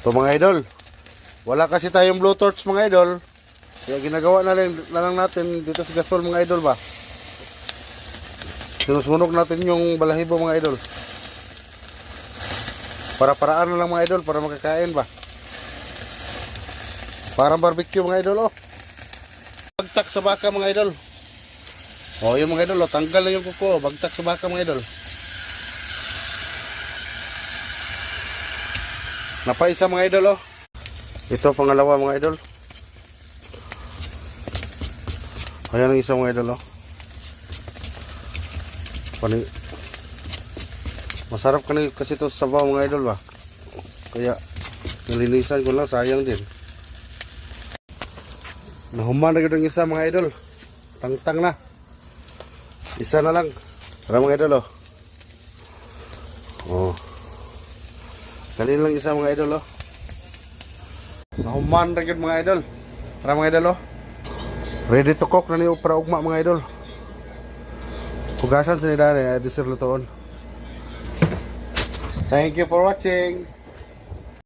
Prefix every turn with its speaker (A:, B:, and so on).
A: Ito mga idol. Wala kasi tayong blowtorch mga idol. Kaya ginagawa na lang, na lang natin dito sa gasol mga idol ba. Sinusunog natin yung balahibo mga idol. Para paraan na lang mga idol para makakain ba. Parang barbecue mga idol oh. Bagtak sa baka mga idol. Oh, yung mga idol oh, tanggal na yung kuko, bagtak sa baka mga idol. Napaisa mga idol oh. Ito pangalawa mga idol. Ayan ang isa mga idol oh. Pani Masarap ka kasi ito sa sabaw mga idol ba. Kaya nilinisan ko lang sayang din. Nahuman na yung isa mga idol. Tangtang na. Isa na lang. Tara mga idol oh. Oh. Dali lang isa mga idol oh. Nahuman na yun mga idol. Tara mga idol oh. Ready to cook na niyo para ugma mga idol. Hugasan sa nila ni Adisir Lutoon. Thank you for watching.